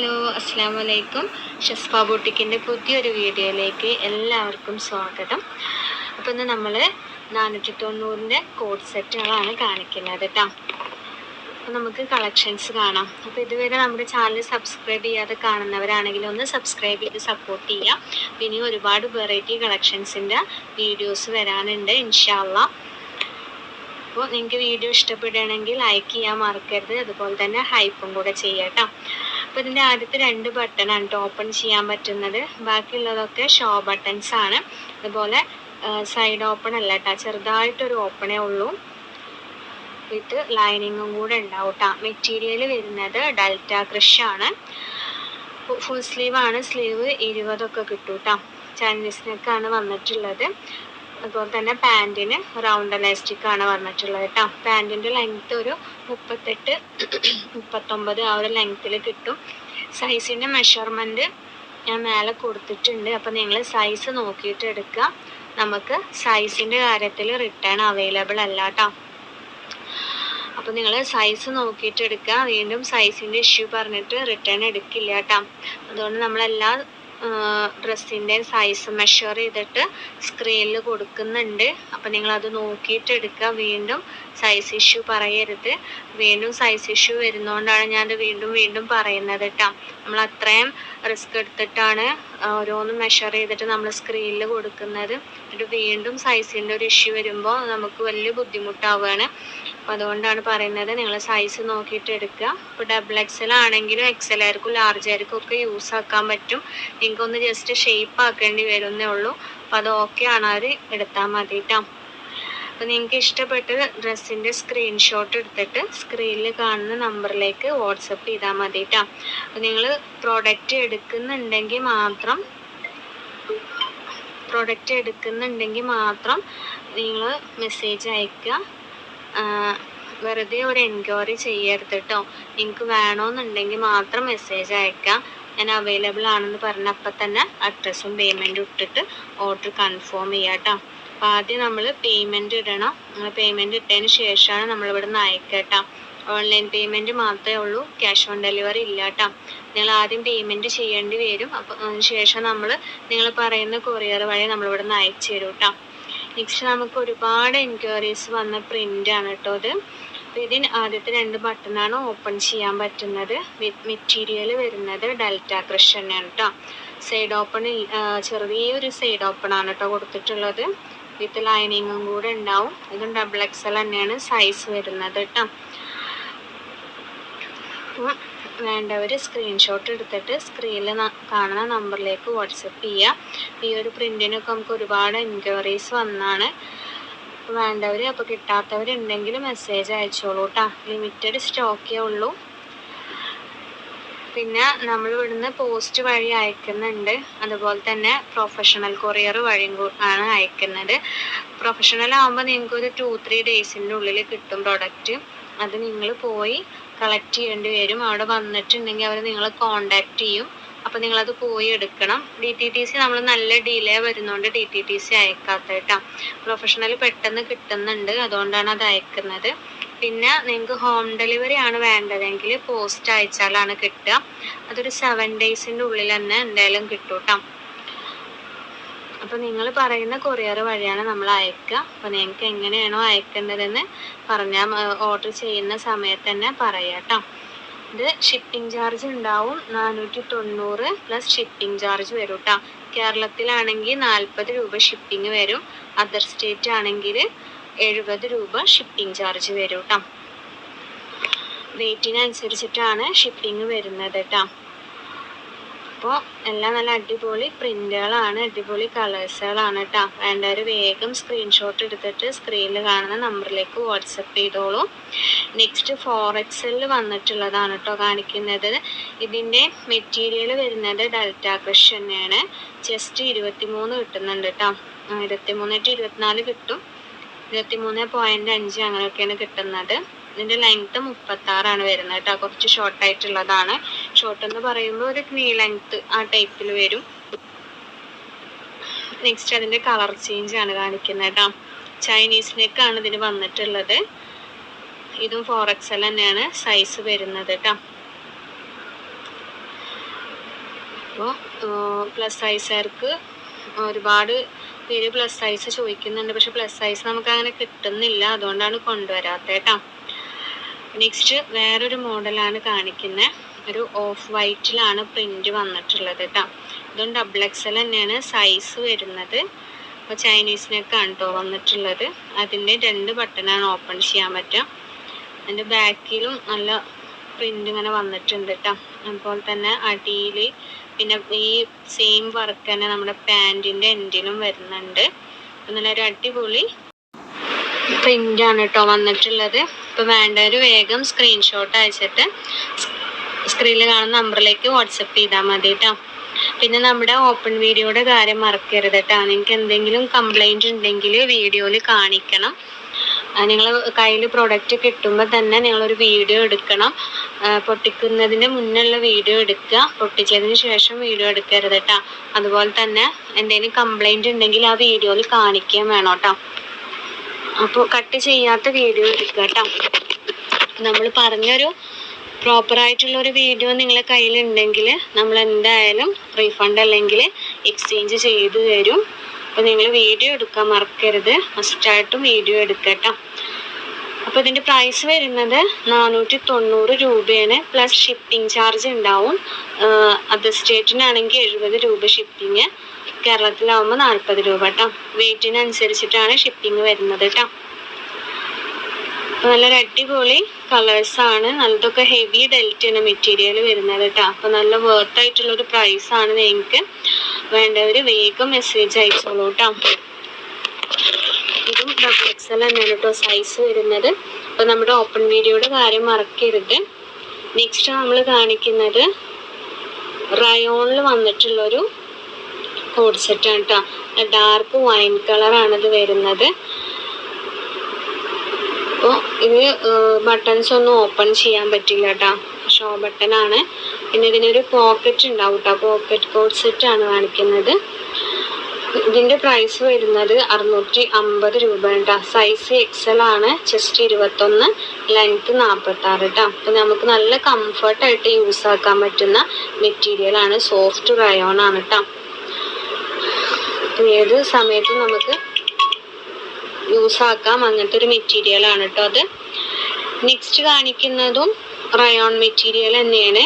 Hello അസ്സാം വലൈക്കും ഷസ്ഫ ബൂട്ടിക്കിന്റെ പുതിയൊരു വീഡിയോയിലേക്ക് എല്ലാവർക്കും സ്വാഗതം. അപ്പോൾ ഇന്ന് നമ്മൾ നാനൂറ്റി തൊണ്ണൂറിന്റെ കോഡ് സെറ്റുകളാണ് കാണിക്കുന്നത് കേട്ടോ അപ്പോൾ നമുക്ക് കളക്ഷൻസ് കാണാം. അപ്പോൾ ഇതുവരെ നമ്മുടെ ചാനൽ സബ്സ്ക്രൈബ് ചെയ്യാതെ കാണുന്നവരാണെങ്കിൽ ഒന്ന് സബ്സ്ക്രൈബ് ചെയ്ത് സപ്പോർട്ട് ചെയ്യുക പിന്നെ ഒരുപാട് വെറൈറ്റി കളക്ഷൻസിന്റെ വീഡിയോസ് വരാനുണ്ട് ഇൻഷാല്ല അപ്പോൾ നിങ്ങൾക്ക് വീഡിയോ ഇഷ്ടപ്പെടുകയാണെങ്കിൽ ലൈക്ക് ചെയ്യാൻ മറക്കരുത്. അതുപോലെ തന്നെ ഹൈപ്പും കൂടെ ചെയ്യാം അപ്പോൾ ഇതിന്റെ ആദ്യത്തെ രണ്ട് ബട്ടണാണ് കേട്ടോ ഓപ്പൺ ചെയ്യാൻ പറ്റുന്നത്. ബാക്കിയുള്ളതൊക്കെ ഷോ ബട്ടൺസ് ആണ്. അതുപോലെ സൈഡ് ഓപ്പൺ അല്ല കേട്ടോ ചെറുതായിട്ടൊരു ഓപ്പണേ ഉള്ളൂ. വിത്ത് ലൈനിങ്ങും കൂടെ ഉണ്ടാവും കേട്ടോ മെറ്റീരിയൽ വരുന്നത് ഡെൽറ്റ ആണ്. ഫുൾ സ്ലീവ് ആണ്. സ്ലീവ് ഇരുപതൊക്കെ കിട്ടും കേട്ടോ ചൈനീസ് നെക്കാണ് വന്നിട്ടുള്ളത്. അതുപോലെ തന്നെ പാന്റിന് റൗണ്ട് എലാസ്റ്റിക് ആണ് വന്നിട്ടുള്ളത് കേട്ടോ പാന്റിന്റെ ലെങ്ത്ത് ഒരു മുപ്പത്തെട്ട് മുപ്പത്തൊമ്പത് ആ ഒരു ലെങ്ത്തിൽ കിട്ടും. സൈസിന്റെ മെഷർമെന്റ് ഞാൻ മേലെ കൊടുത്തിട്ടുണ്ട്. അപ്പോൾ നിങ്ങൾ സൈസ് നോക്കിയിട്ട് എടുക്കുക. നമുക്ക് സൈസിന്റെ കാര്യത്തിൽ റിട്ടേൺ അവൈലബിൾ അല്ല കേട്ടോ അപ്പോൾ നിങ്ങൾ സൈസ് നോക്കിയിട്ട് എടുക്കുക. വീണ്ടും സൈസിന്റെ ഇഷ്യൂ പറഞ്ഞിട്ട് റിട്ടേൺ എടുക്കില്ല കേട്ടോ അതുകൊണ്ട് നമ്മളെല്ലാ ഡ്രസ്സിന്റെ സൈസ് മെഷർ ചെയ്തിട്ട് സ്ക്രീനിൽ കൊടുക്കുന്നുണ്ട്. അപ്പോൾ നിങ്ങളത് നോക്കിയിട്ട് എടുക്കുക വീണ്ടും സൈസ് ഇഷ്യൂ പറയരുത്. വീണ്ടും സൈസ് ഇഷ്യൂ വരുന്നതുകൊണ്ടാണ് ഞാനത് വീണ്ടും വീണ്ടും പറയുന്നത് കേട്ടോ നമ്മൾ അത്രയും റിസ്ക് എടുത്തിട്ടാണ് ഓരോന്നും മെഷർ ചെയ്തിട്ട് നമ്മൾ സ്ക്രീനിൽ കൊടുക്കുന്നത്. എന്നിട്ട് വീണ്ടും സൈസിന്റെ ഒരു ഇഷ്യൂ വരുമ്പോൾ നമുക്ക് വലിയ ബുദ്ധിമുട്ടാവുകയാണ് അപ്പോൾ അതുകൊണ്ടാണ് പറയുന്നത് നിങ്ങൾ സൈസ് നോക്കിയിട്ട് എടുക്കുക. ഇപ്പോൾ ഡബിൾ എക്സൽ ആണെങ്കിലും എക്സൽ ആയിരിക്കും ലാർജ് ആയിരിക്കും ഒക്കെ യൂസ് ആക്കാൻ പറ്റും. നിങ്ങൾക്കൊന്ന് ജസ്റ്റ് ഷേപ്പ് ആക്കേണ്ടി വരുന്നേ ഉള്ളൂ. അപ്പോൾ അത് ഓക്കെ ആണവർ എടുത്താൽ മതി കേട്ടോ അപ്പോൾ നിങ്ങൾക്ക് ഇഷ്ടപ്പെട്ട ഡ്രസ്സിന്റെ സ്ക്രീൻഷോട്ട് എടുത്തിട്ട് സ്ക്രീനിൽ കാണുന്ന നമ്പറിലേക്ക് വാട്സപ്പ് ചെയ്താൽ മതി കേട്ടോ അപ്പോൾ നിങ്ങൾ പ്രോഡക്റ്റ് എടുക്കുന്നുണ്ടെങ്കിൽ മാത്രം പ്രോഡക്റ്റ് എടുക്കുന്നുണ്ടെങ്കിൽ മാത്രം നിങ്ങൾ മെസ്സേജ് അയക്കുക. വെറുതെ ഒരു എൻക്വയറി ചെയ്യരുത് കേട്ടോ നിങ്ങൾക്ക് വേണമെന്നുണ്ടെങ്കിൽ മാത്രം മെസ്സേജ് അയക്കാം ഞാൻ അവൈലബിൾ ആണെന്ന് പറഞ്ഞപ്പോൾ തന്നെ അഡ്രസ്സും പേയ്മെന്റും ഇട്ടിട്ട് ഓർഡർ കൺഫേം ചെയ്യാം കേട്ടോ ആദ്യം നമ്മൾ പേയ്മെന്റ് ഇടണം. പേയ്മെന്റ് ഇട്ടതിന് ശേഷമാണ് നമ്മളിവിടെ നിന്ന് അയക്കുക ഓൺലൈൻ പേയ്മെന്റ് മാത്രമേ ഉള്ളൂ. ക്യാഷ് ഓൺ ഡെലിവറി ഇല്ല നിങ്ങൾ ആദ്യം പേയ്മെന്റ് ചെയ്യേണ്ടി വരും. അപ്പോൾ ശേഷം നമ്മൾ നിങ്ങൾ പറയുന്ന കൊറിയർ വഴി നമ്മളിവിടെ നിന്ന് അയച്ചു തരും കേട്ടോ നെക്സ്റ്റ് നമുക്ക് ഒരുപാട് എൻക്വയറീസ് വന്ന പ്രിന്റാണ് കേട്ടോ ഇത്. അപ്പോൾ ഇതിന് ആദ്യത്തെ രണ്ട് ബട്ടണാണ് ഓപ്പൺ ചെയ്യാൻ പറ്റുന്നത്. മെറ്റീരിയൽ വരുന്നത് ഡെൽറ്റ ക്രഷ് തന്നെയാണ് കേട്ടോ സൈഡ് ഓപ്പൺ ചെറിയൊരു സൈഡ് ഓപ്പൺ ആണ് കേട്ടോ കൊടുത്തിട്ടുള്ളത്. വിത്ത് ലൈനിങ്ങും കൂടെ ഉണ്ടാവും. ഇതും ഡബിൾ എക്സൽ തന്നെയാണ് സൈസ് വരുന്നത് കേട്ടോ. വേണ്ടവർ സ്ക്രീൻഷോട്ട് എടുത്തിട്ട് സ്ക്രീനിൽ കാണുന്ന നമ്പറിലേക്ക് വാട്സപ്പ് ചെയ്യുക ഈ ഒരു പ്രിന്റിനൊക്കെ നമുക്ക് ഒരുപാട് എൻക്വയറീസ് വന്നാണ്. വേണ്ടവർ അപ്പോൾ കിട്ടാത്തവരുണ്ടെങ്കിൽ മെസ്സേജ് അയച്ചോളൂ കേട്ടോ. ലിമിറ്റഡ് സ്റ്റോക്കേ ഉള്ളൂ. പിന്നെ നമ്മൾ ഇവിടുന്ന് പോസ്റ്റ് വഴി അയക്കുന്നുണ്ട്. അതുപോലെ തന്നെ പ്രൊഫഷണൽ കൊറിയർ വഴിയും ആണ് അയക്കുന്നത്. പ്രൊഫഷണൽ ആകുമ്പോൾ നിങ്ങൾക്ക് ഒരു ടു ത്രീ ഡേയ്സിന്റെ ഉള്ളിൽ കിട്ടും പ്രൊഡക്റ്റ് അത് നിങ്ങൾ പോയി കളക്ട് ചെയ്യേണ്ടി വരും. അവിടെ വന്നിട്ടുണ്ടെങ്കിൽ അവർ നിങ്ങളെ കോണ്ടാക്ട് ചെയ്യും. അപ്പോൾ നിങ്ങളത് പോയി എടുക്കണം. ഡി ടി ടി സി നമ്മൾ നല്ല ഡിലേ വരുന്നതുകൊണ്ട് ഡി ടി ടി സി അയക്കാത്ത കേട്ടോ പ്രൊഫഷണൽ പെട്ടെന്ന് കിട്ടുന്നുണ്ട്. അതുകൊണ്ടാണ് അത് അയക്കുന്നത്. പിന്നെ നിങ്ങൾക്ക് ഹോം ഡെലിവറി ആണ് വേണ്ടതെങ്കിൽ പോസ്റ്റ് അയച്ചാലാണ് കിട്ടുക. അതൊരു സെവൻ ഡേയ്സിന്റെ ഉള്ളിൽ തന്നെ എന്തായാലും കിട്ടും അപ്പോൾ നിങ്ങൾ പറയുന്ന കൊറിയർ വഴിയാണ് നമ്മൾ അയക്കുക. അപ്പോൾ നിങ്ങൾക്ക് എങ്ങനെയാണോ അയക്കേണ്ടതെന്ന് പറഞ്ഞാൽ ഓർഡർ ചെയ്യുന്ന സമയത്ത് തന്നെ പറയാം ഇത് ഷിപ്പിംഗ് ചാർജ് ഉണ്ടാവും. നാനൂറ്റി തൊണ്ണൂറ് പ്ലസ് ഷിപ്പിംഗ് ചാർജ് വരും കേട്ടോ. കേരളത്തിലാണെങ്കിൽ നാൽപ്പത് രൂപ ഷിപ്പിംഗ് വരും. അതർ സ്റ്റേറ്റ് ആണെങ്കിൽ എഴുപത് രൂപ ഷിപ്പിംഗ് ചാർജ് വരും കേട്ടോ വെയിറ്റിനനുസരിച്ചിട്ടാണ് ഷിപ്പിംഗ് വരുന്നത് കേട്ടോ അപ്പോൾ എല്ലാം നല്ല അടിപൊളി പ്രിന്റുകളാണ് അടിപൊളി കളേഴ്സുകളാണ് കേട്ടോ വേണ്ടവർ വേഗം സ്ക്രീൻഷോട്ട് എടുത്തിട്ട് സ്ക്രീനിൽ കാണുന്ന നമ്പറിലേക്ക് വാട്സപ്പ് ചെയ്തോളൂ. നെക്സ്റ്റ് ഫോർ എക്സലിൽ വന്നിട്ടുള്ളതാണ് കേട്ടോ കാണിക്കുന്നത്. ഇതിന്റെ മെറ്റീരിയൽ വരുന്നത് ഡെൽറ്റ ക്രഷ് തന്നെയാണ്. ജസ്റ്റ് ഇരുപത്തിമൂന്ന് കിട്ടുന്നുണ്ട് കേട്ടോ ഇരുപത്തിമൂന്ന് ടു ഇരുപത്തിനാല് കിട്ടും. ഇരുപത്തിമൂന്ന് പോയിന്റ് അഞ്ച് അങ്ങനെയൊക്കെയാണ് കിട്ടുന്നത്. ഇതിന്റെ ലെങ്ത്ത് മുപ്പത്താറാണ് വരുന്നത് കേട്ടോ. കുറച്ച് ഷോർട്ട് ആയിട്ടുള്ളതാണ്. ഷോർട്ട് എന്ന് പറയുമ്പോൾ ഒരു ക്നീ ലെങ്ത്ത് ആ ടൈപ്പിൽ വരും. നെക്സ്റ്റ് അതിന്റെ കളർ ചേഞ്ച് ആണ് കാണിക്കുന്നത് കേട്ടോ. ചൈനീസ് നെക്കാണ് ഇതിന് വന്നിട്ടുള്ളത്. ഇതും ഫോർ എക്സൽ തന്നെയാണ് സൈസ് വരുന്നത് കേട്ടോ. അപ്പോൾ പ്ലസ് സൈസുകാർക്ക് ഒരുപാട് പേര് പ്ലസ് സൈസ് ചോദിക്കുന്നുണ്ട്. പക്ഷെ പ്ലസ് സൈസ് നമുക്ക് അങ്ങനെ കിട്ടുന്നില്ല. അതുകൊണ്ടാണ് കൊണ്ടുവരാത്തത് കേട്ടോ നെക്സ്റ്റ് വേറൊരു മോഡലാണ് കാണിക്കുന്നത് ഒരു ഓഫ് വൈറ്റിലാണ് പ്രിന്റ് വന്നിട്ടുള്ളത് കേട്ടോ ഇതും ഡബിൾ എക്സൽ തന്നെയാണ് സൈസ് വരുന്നത്. അപ്പോൾ ചൈനീസിനൊക്കെയാണ് കേട്ടോ വന്നിട്ടുള്ളത്. അതിന്റെ രണ്ട് ബട്ടണാണ് ഓപ്പൺ ചെയ്യാൻ പറ്റുക. അതിന്റെ ബാക്കിലും നല്ല പ്രിന്റ് ഇങ്ങനെ വന്നിട്ടുണ്ട് കേട്ടോ അതുപോലെ തന്നെ അടിയിൽ പിന്നെ ഈ സെയിം വർക്ക് തന്നെ നമ്മുടെ പാന്റിന്റെ എൻഡിലും വരുന്നുണ്ട്. നല്ലൊരു അടിപൊളി പ്രിന്റ് ആണ് കേട്ടോ വന്നിട്ടുള്ളത്. ഇപ്പോൾ വേണ്ടവർ വേഗം സ്ക്രീൻഷോട്ട് അയച്ചിട്ട് സ്ക്രീനിൽ കാണുന്ന നമ്പറിലേക്ക് വാട്സപ്പ് ചെയ്താൽ മതി കേട്ടോ പിന്നെ നമ്മുടെ ഓപ്പൺ വീഡിയോയുടെ കാര്യം മറക്കരുത് കേട്ടോ നിങ്ങൾക്ക് എന്തെങ്കിലും കംപ്ലൈന്റ് ഉണ്ടെങ്കിൽ വീഡിയോയിൽ കാണിക്കണം. നിങ്ങൾ കയ്യിൽ പ്രൊഡക്റ്റ് കിട്ടുമ്പോൾ തന്നെ നിങ്ങളൊരു വീഡിയോ എടുക്കണം. പൊട്ടിക്കുന്നതിന് മുന്നുള്ള വീഡിയോ എടുക്കുക. പൊട്ടിച്ചതിന് ശേഷം വീഡിയോ എടുക്കരുത് കേട്ടോ അതുപോലെ തന്നെ എന്തെങ്കിലും കംപ്ലൈന്റ് ഉണ്ടെങ്കിൽ ആ വീഡിയോയിൽ കാണിക്കുകയും വേണം കേട്ടോ അപ്പോൾ കട്ട് ചെയ്യാത്ത വീഡിയോ എടുക്കുക കേട്ടോ നമ്മൾ പറഞ്ഞൊരു പ്രോപ്പറായിട്ടുള്ള ഒരു വീഡിയോ നിങ്ങളെ കയ്യിലുണ്ടെങ്കിൽ നമ്മൾ എന്തായാലും റീഫണ്ട് അല്ലെങ്കിൽ എക്സ്ചേഞ്ച് ചെയ്തു തരും. അപ്പോൾ നിങ്ങൾ വീഡിയോ എടുക്കാൻ മറക്കരുത്. മസ്റ്റായിട്ടും വീഡിയോ എടുക്കട്ടോ. അപ്പോൾ ഇതിന്റെ പ്രൈസ് വരുന്നത് നാനൂറ്റി തൊണ്ണൂറ് രൂപയാണ്. പ്ലസ് ഷിപ്പിംഗ് ചാർജ് ഉണ്ടാവും. അതർ സ്റ്റേറ്റിനാണെങ്കിൽ എഴുപത് രൂപ ഷിപ്പിങ് കേരളത്തിലാവുമ്പോൾ നാൽപ്പത് രൂപ കേട്ടോ വെയിറ്റിനനുസരിച്ചിട്ടാണ് ഷിപ്പിംഗ് വരുന്നത് കേട്ടോ അപ്പോൾ നല്ലൊരു അടിപൊളി കളേഴ്സ് ആണ്. നല്ലതൊക്കെ ഹെവി ഡെൽറ്റാണ് മെറ്റീരിയൽ വരുന്നത് കേട്ടോ അപ്പോൾ നല്ല വർത്ത് പ്രൈസ് ആണ് നിങ്ങൾക്ക്. വേണ്ടവർ വേഗം മെസ്സേജ് അയച്ചോളൂ കേട്ടോ ഇതും ഡബിൾ എക്സൽ തന്നെയാണ് കേട്ടോ സൈസ് വരുന്നത്. അപ്പൊ നമ്മുടെ ഓപ്പൺ വീഡിയോയുടെ കാര്യം മറക്കരുത്. നെക്സ്റ്റ് നമ്മൾ കാണിക്കുന്നത് റയോണിൽ വന്നിട്ടുള്ള ഒരു കോഡ് സെറ്റാണ് കേട്ടോ ഡാർക്ക് വൈൻ കളറാണ് ഇത് വരുന്നത്. അപ്പോൾ ഇത് ബട്ടൺസ് ഒന്നും ഓപ്പൺ ചെയ്യാൻ പറ്റില്ല കേട്ടോ ഷോ ബട്ടൺ ആണ്. പിന്നെ ഇതിനൊരു പോക്കറ്റ് ഉണ്ടാവും കേട്ടോ പോക്കറ്റ് കോഡ് സെറ്റ് ആണ് കാണിക്കുന്നത്. ഇതിന്റെ പ്രൈസ് വരുന്നത് അറുന്നൂറ്റി അമ്പത് രൂപ കേട്ടോ സൈസ് എക്സൽ ആണ്. ചെസ്റ്റ് ഇരുപത്തൊന്ന് ലെങ്ത്ത് നാൽപ്പത്തി ആറ് കേട്ടോ അപ്പം നമുക്ക് നല്ല കംഫർട്ടായിട്ട് യൂസ് ആക്കാൻ പറ്റുന്ന മെറ്റീരിയൽ ആണ് സോഫ്റ്റ് റയോൺ ആണ് കേട്ടോ ഏത് സമയത്തും നമുക്ക് യൂസ് ആക്കാം. അങ്ങനത്തെ ഒരു മെറ്റീരിയൽ ആണ് കേട്ടോ അത്. നെക്സ്റ്റ് കാണിക്കുന്നതും റയോൺ മെറ്റീരിയൽ തന്നെയാണ്.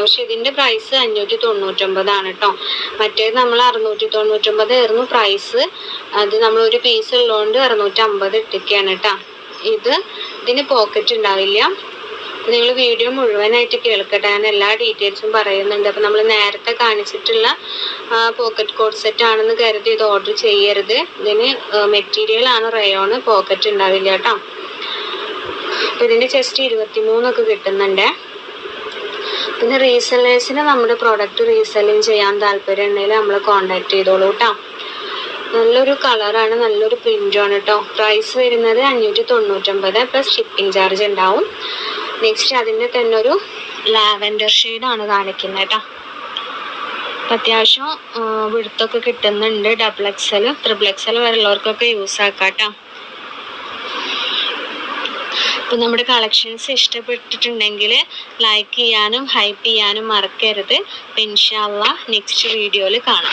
പക്ഷെ ഇതിന്റെ പ്രൈസ് അഞ്ഞൂറ്റി തൊണ്ണൂറ്റൊമ്പതാണ് കേട്ടോ. മറ്റേത് നമ്മൾ അറുന്നൂറ്റി തൊണ്ണൂറ്റൊമ്പത് ആയിരുന്നു പ്രൈസ് അത് നമ്മൾ ഒരു പീസ് ഉള്ളതുകൊണ്ട് അറുന്നൂറ്റി അമ്പത് ഇട്ടിക്കാണ് കേട്ടോ. ഇത് ഇതിന് പോക്കറ്റ് ഉണ്ടാവില്ല. നിങ്ങൾ വീഡിയോ മുഴുവനായിട്ട് കേൾക്കട്ടെ. ഞാൻ എല്ലാ ഡീറ്റെയിൽസും പറയുന്നുണ്ട്. അപ്പം നമ്മൾ നേരത്തെ കാണിച്ചിട്ടുള്ള പോക്കറ്റ് കോഡ് സെറ്റ് ആണെന്ന് കരുതി ഇത് ഓർഡർ ചെയ്യരുത്. ഇതിന് മെറ്റീരിയൽ ആണ് റയോണ് പോക്കറ്റ് ഉണ്ടാവില്ല കേട്ടോ. അപ്പം ഇതിന്റെ ചെസ്റ്റ് ഇരുപത്തി മൂന്നൊക്കെ കിട്ടുന്നുണ്ട്. പിന്നെ റീസെല്ലേഴ്സിന് നമ്മുടെ പ്രോഡക്റ്റ് റീസെല്ലിങ് ചെയ്യാൻ താല്പര്യം ഉണ്ടെങ്കിൽ നമ്മൾ കോണ്ടാക്ട് ചെയ്തോളൂ കേട്ടോ നല്ലൊരു കളറാണ് നല്ലൊരു പ്രിന്റാണ് കേട്ടോ പ്രൈസ് വരുന്നത് അഞ്ഞൂറ്റി തൊണ്ണൂറ്റൊമ്പത് പ്ലസ് ഷിപ്പിംഗ് ചാർജ് ഉണ്ടാവും. നെക്സ്റ്റ് അതിന്റെ തന്നെ ഒരു ലാവൻഡർ ഷെയ്ഡാണ് കാണിക്കുന്നത് കേട്ടോ അത്യാവശ്യം വിടുത്തൊക്കെ കിട്ടുന്നുണ്ട്. ഡബിൾ എക്സൽ ട്രിപ്പിൾ എക്സൽ വരെ വരെയുള്ളവർക്കൊക്കെ യൂസ് ആക്കാം കേട്ടോ അപ്പം നമ്മുടെ കളക്ഷൻസ് ഇഷ്ടപ്പെട്ടിട്ടുണ്ടെങ്കിൽ ലൈക്ക് ചെയ്യാനും ഹൈപ്പ് ചെയ്യാനും മറക്കരുത്. അപ്പം ഇൻഷാല്ല നെക്സ്റ്റ് വീഡിയോയിൽ കാണാം.